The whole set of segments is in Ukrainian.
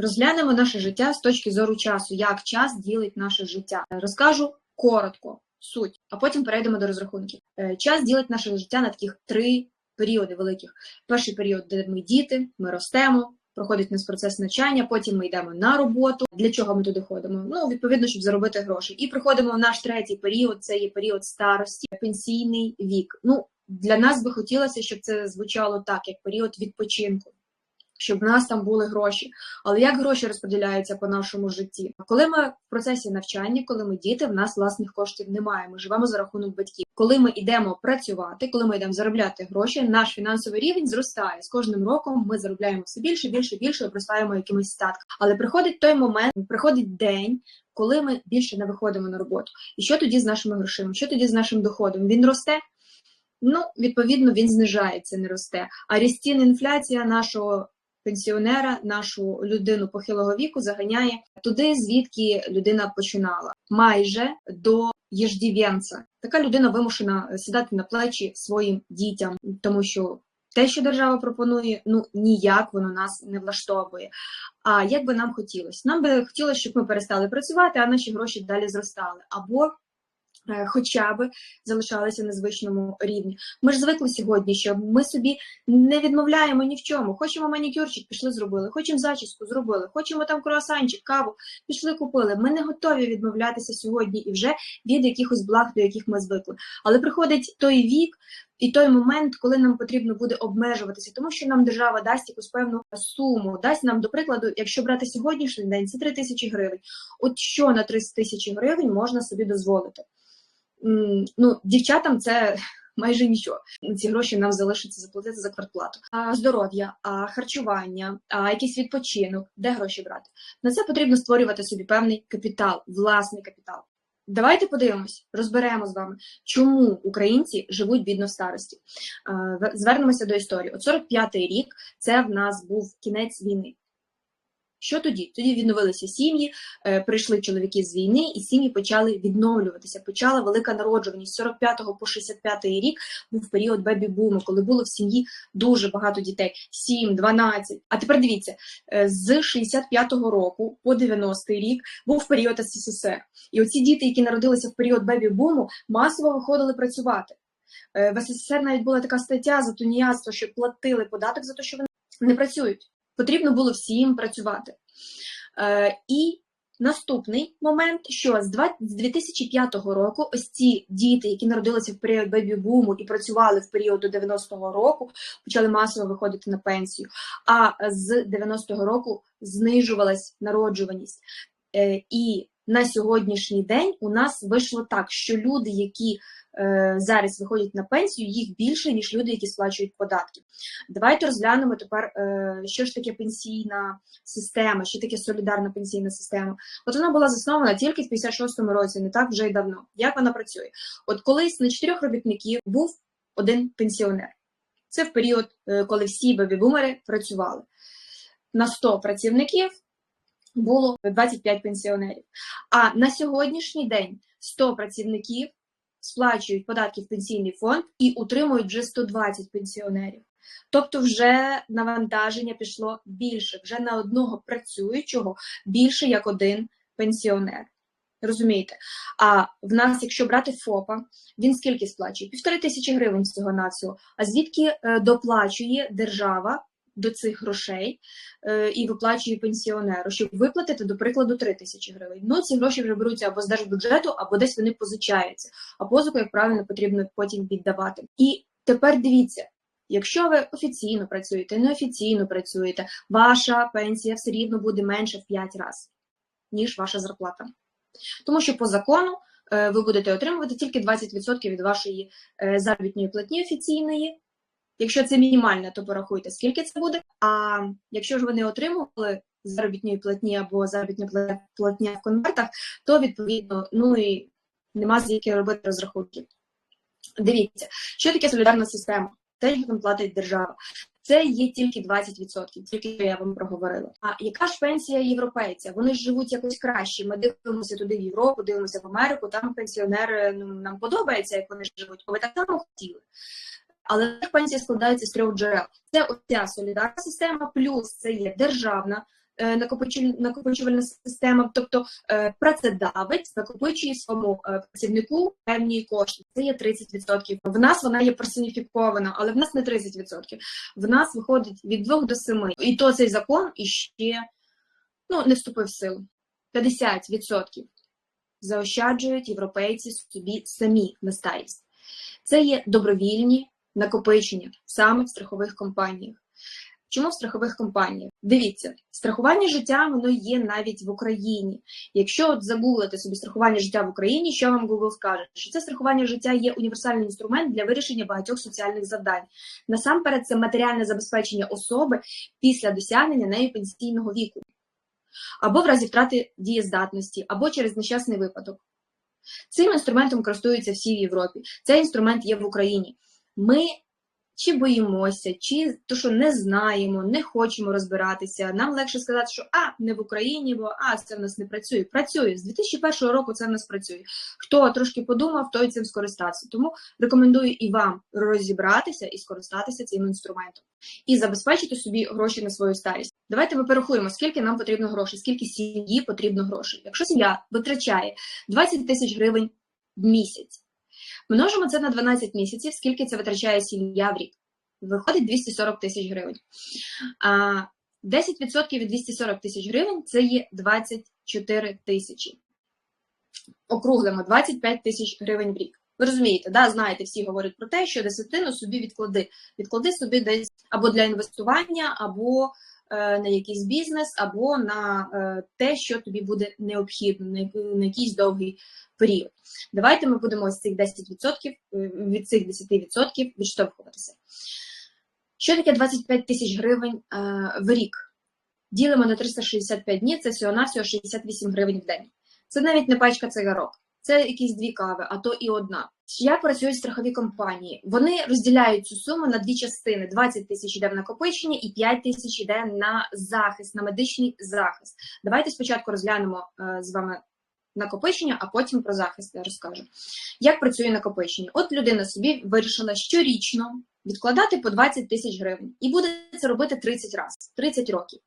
Розглянемо наше життя з точки зору часу, як час ділить наше життя. Розкажу коротко суть, а потім перейдемо до розрахунків. Е, Час ділить наше життя на таких три періоди великих. Перший період, де ми діти, ми ростемо, проходить нас процес навчання, потім ми йдемо на роботу. Для чого ми туди ходимо? Ну, відповідно, щоб заробити гроші. І приходимо в наш третій період, це є період старості, пенсійний вік. Ну, для нас би хотілося, щоб це звучало так, як період відпочинку. Щоб в нас там були гроші. Але як гроші розподіляються по нашому житті? Коли ми в процесі навчання, коли ми діти, в нас власних коштів немає. Ми живемо за рахунок батьків. Коли ми йдемо працювати, коли ми йдемо заробляти гроші, наш фінансовий рівень зростає. З кожним роком ми заробляємо все більше, більше, більше, обростаємо якимось статком. Але приходить той момент, приходить день, коли ми більше не виходимо на роботу. І що тоді з нашими грошима? Що тоді з нашим доходом? Він росте. Ну, відповідно, він знижається, не росте. А рістін інфляція нашого пенсіонера, нашу людину похилого віку заганяє туди, звідки людина починала, майже до єждівенця. Така людина вимушена сідати на плечі своїм дітям, тому що те, що держава пропонує, ну ніяк воно нас не влаштовує. А як би нам хотілося? Нам би хотілося, щоб ми перестали працювати, а наші гроші далі зростали. Або хоча б залишалися на звичному рівні. Ми ж звикли сьогодні, що ми собі не відмовляємо ні в чому. Хочемо манікюрчик, пішли, зробили, хочемо зачіску, зробили, хочемо там круасанчик, каву, пішли, купили. Ми не готові відмовлятися сьогодні і вже від якихось благ, до яких ми звикли. Але приходить той вік. І той момент, коли нам потрібно буде обмежуватися, тому що нам держава дасть якусь певну суму, дасть нам, до прикладу, якщо брати сьогоднішній день, це 3 тисячі гривень. От що на 3 тисячі гривень можна собі дозволити? Ну, дівчатам це майже нічого. Ці гроші нам залишиться заплатити за квартплату. А здоров'я, а харчування, а якийсь відпочинок, де гроші брати? На це потрібно створювати собі певний капітал, власний капітал. Давайте подивимось, розберемо з вами, чому українці живуть бідно в старості. Звернемося до історії. От 45-й рік це в нас був кінець війни. Що тоді? Тоді відновилися сім'ї, е, прийшли чоловіки з війни, і сім'ї почали відновлюватися. Почала велика народжуваність. З 45 по 65 рік був період бебі-буму, коли було в сім'ї дуже багато дітей: 7, 12. А тепер дивіться, е, з 65-го року по 90-й рік був період СССР. І оці діти, які народилися в період бебі-буму, масово виходили працювати. Е, в СССР навіть була така стаття за тунеядство, що платили податок за те, що вони не працюють потрібно було всім працювати. Е, І наступний момент, що з 2005 року ось ці діти, які народилися в період бебі-буму і працювали в період до 90-го року, почали масово виходити на пенсію. А з 90-го року знижувалась народжуваність. Е, І на сьогоднішній день у нас вийшло так, що люди, які Е, зараз виходять на пенсію, їх більше, ніж люди, які сплачують податки. Давайте розглянемо тепер, е, що ж таке пенсійна система, що таке солідарна пенсійна система. От вона була заснована тільки в 56-му році, не так вже й давно. Як вона працює? От колись на чотирьох робітників був один пенсіонер. Це в період, е, коли всі бебі-бумери працювали. На 100 працівників було 25 пенсіонерів. А на сьогоднішній день 100 працівників сплачують податки в пенсійний фонд і утримують вже 120 пенсіонерів. Тобто, вже навантаження пішло більше, вже на одного працюючого більше як один пенсіонер. Розумієте? А в нас, якщо брати ФОПа, він скільки сплачує? Півтори тисячі гривень цього на. А звідки е, доплачує держава до цих грошей е, і виплачує пенсіонеру, щоб виплатити, до прикладу, 3 тисячі гривень. Ну, ці гроші вже беруться або з держбюджету, або десь вони позичаються. А позику, як правильно, потрібно потім віддавати. І тепер дивіться. Якщо ви офіційно працюєте, неофіційно працюєте, ваша пенсія все рівно буде менше в 5 разів, ніж ваша зарплата. Тому що по закону е, ви будете отримувати тільки 20% від вашої е, заробітної платні офіційної, Якщо це мінімальне, то порахуйте, скільки це буде. А якщо ж вони отримували заробітні платні або заробітні платня в конвертах, то відповідно ну і нема звідки робити розрахунки. Дивіться, що таке солідарна система? Те, що там платить держава. Це є тільки 20%, тільки я вам проговорила. А яка ж пенсія європейця? Вони ж живуть якось краще. Ми дивимося туди в Європу, дивимося в Америку. Там пенсіонери ну нам подобається, як вони живуть. Ви так само хотіли але пенсії складаються з трьох джерел. Це оця солідарна система, плюс це є державна е, накопичуваль- накопичувальна система, тобто е, працедавець накопичує своєму е, працівнику певні кошти. Це є 30%. В нас вона є персоніфікована, але в нас не 30%. В нас виходить від 2 до 7. І то цей закон іще ну, не вступив в силу. 50% заощаджують європейці собі самі на старість. Це є добровільні накопичення саме в страхових компаніях. Чому в страхових компаніях? Дивіться, страхування життя воно є навіть в Україні. Якщо от загуглити собі страхування життя в Україні, що вам Google скаже? Що це страхування життя є універсальний інструмент для вирішення багатьох соціальних завдань. Насамперед, це матеріальне забезпечення особи після досягнення нею пенсійного віку, або в разі втрати дієздатності, або через нещасний випадок. Цим інструментом користуються всі в Європі. Цей інструмент є в Україні. Ми чи боїмося, чи то, що не знаємо, не хочемо розбиратися. Нам легше сказати, що а не в Україні, бо а це в нас не працює. Працює з 2001 року. Це в нас працює. Хто трошки подумав, той цим скористався. Тому рекомендую і вам розібратися і скористатися цим інструментом і забезпечити собі гроші на свою старість. Давайте ми порахуємо, скільки нам потрібно грошей, скільки сім'ї потрібно грошей. Якщо сім'я витрачає 20 тисяч гривень в місяць. Множимо це на 12 місяців, скільки це витрачає сім'я в рік. Виходить 240 тисяч гривень. А 10% від 240 тисяч гривень це є 24 тисячі. Округлимо 25 тисяч гривень в рік. Ви розумієте, да? знаєте, всі говорять про те, що десятину собі відклади. Відклади собі десь або для інвестування, або на якийсь бізнес, або на е, те, що тобі буде необхідно, на, якийсь довгий період. Давайте ми будемо з цих 10%, е, від цих 10% відштовхуватися. Що таке 25 тисяч гривень е, в рік? Ділимо на 365 днів, це всього-навсього 68 гривень в день. Це навіть не пачка цигарок, це якісь дві кави, а то і одна. Як працюють страхові компанії? Вони розділяють цю суму на дві частини: 20 тисяч йде в накопичення і 5 тисяч йде на захист, на медичний захист. Давайте спочатку розглянемо е, з вами накопичення, а потім про захист я розкажу. Як працює накопичення? От людина собі вирішила щорічно відкладати по 20 тисяч гривень і буде це робити 30 разів, 30 років.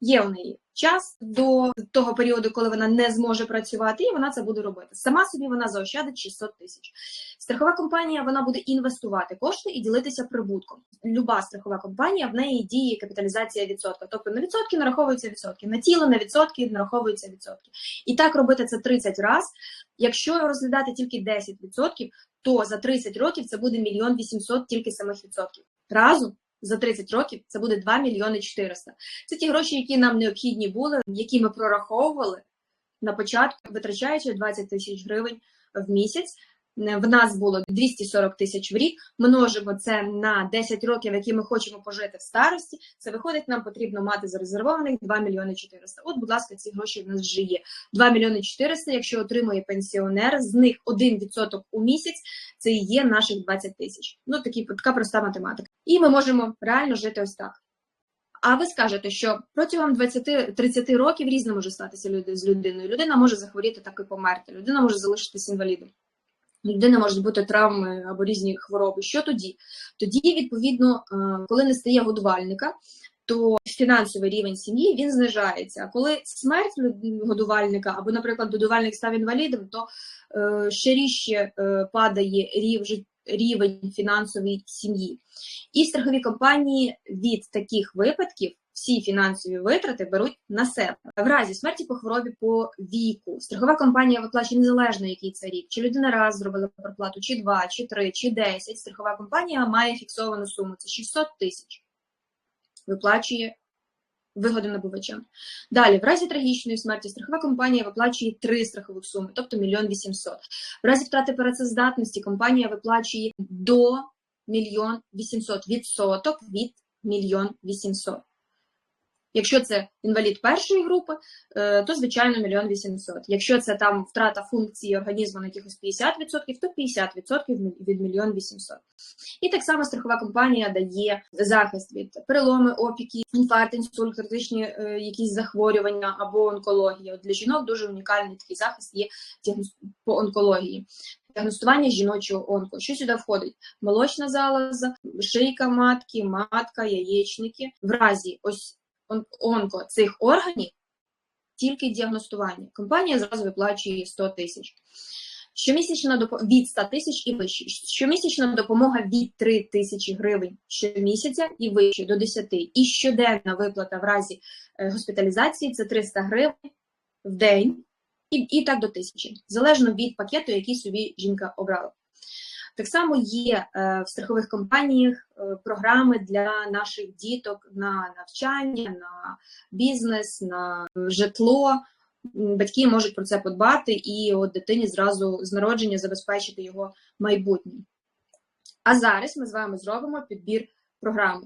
Є у неї час до того періоду, коли вона не зможе працювати, і вона це буде робити. Сама собі вона заощадить 600 тисяч. Страхова компанія вона буде інвестувати кошти і ділитися прибутком. Люба страхова компанія в неї діє капіталізація відсотка. Тобто на відсотки нараховуються відсотки, на тіло на відсотки нараховуються відсотки. І так робити це 30 разів. Якщо розглядати тільки 10%, то за 30 років це буде мільйон 800 тільки самих відсотків. Разом за 30 років це буде 2 мільйони 400. Це ті гроші, які нам необхідні були, які ми прораховували на початку, витрачаючи 20 тисяч гривень в місяць. В нас було 240 тисяч в рік. Множимо це на 10 років, які ми хочемо пожити в старості. Це виходить, нам потрібно мати зарезервованих 2 мільйони 400. От, будь ласка, ці гроші в нас вже є. 2 мільйони 400, якщо отримує пенсіонер, з них 1% у місяць це і є наших 20 тисяч. Ну такі така проста математика. І ми можемо реально жити ось так. А ви скажете, що протягом 20-30 років різне може статися люди з людиною. Людина може захворіти так і померти, людина може залишитися інвалідом. Людина може бути травми або різні хвороби. Що тоді? Тоді, відповідно, е, коли не стає годувальника, то фінансовий рівень сім'ї він знижається. А коли смерть годувальника, або, наприклад, годувальник став інвалідом, то е, ще ріжче е, падає рів, рівень фінансової сім'ї. І страхові компанії від таких випадків всі фінансові витрати беруть на себе. В разі смерті по хворобі по віку страхова компанія виплачує незалежно, який це рік. Чи людина раз зробила проплату, чи два, чи три, чи десять. Страхова компанія має фіксовану суму. Це 600 тисяч. Виплачує вигоди набувачам. Далі, в разі трагічної смерті страхова компанія виплачує три страхових суми, тобто мільйон вісімсот. В разі втрати працездатності компанія виплачує до мільйон вісімсот відсоток від мільйон вісімсот. Якщо це інвалід першої групи, е, то звичайно мільйон вісімсот. Якщо це там втрата функції організму на якихось 50%, то 50% від мільйон вісімсот. І так само страхова компанія дає захист від переломи, опіки, інфаркт, інсульт, критичні е, якісь захворювання або онкологія. От для жінок дуже унікальний такий захист є по онкології. Діагностування жіночого онко. Що сюди входить? Молочна залоза, шийка матки, матка, яєчники. В разі ось онко цих органів, тільки діагностування. Компанія зразу виплачує 100 тисяч. Щомісячна допомога від 100 тисяч і вище. Щомісячна допомога від 3 тисячі гривень щомісяця і вище до 10. І щоденна виплата в разі е, госпіталізації це 300 гривень в день і, і так до тисячі, залежно від пакету, який собі жінка обрала. Так само є е, в страхових компаніях е, програми для наших діток на навчання, на бізнес, на житло. Батьки можуть про це подбати і от дитині зразу з народження забезпечити його майбутнє. А зараз ми з вами зробимо підбір програми.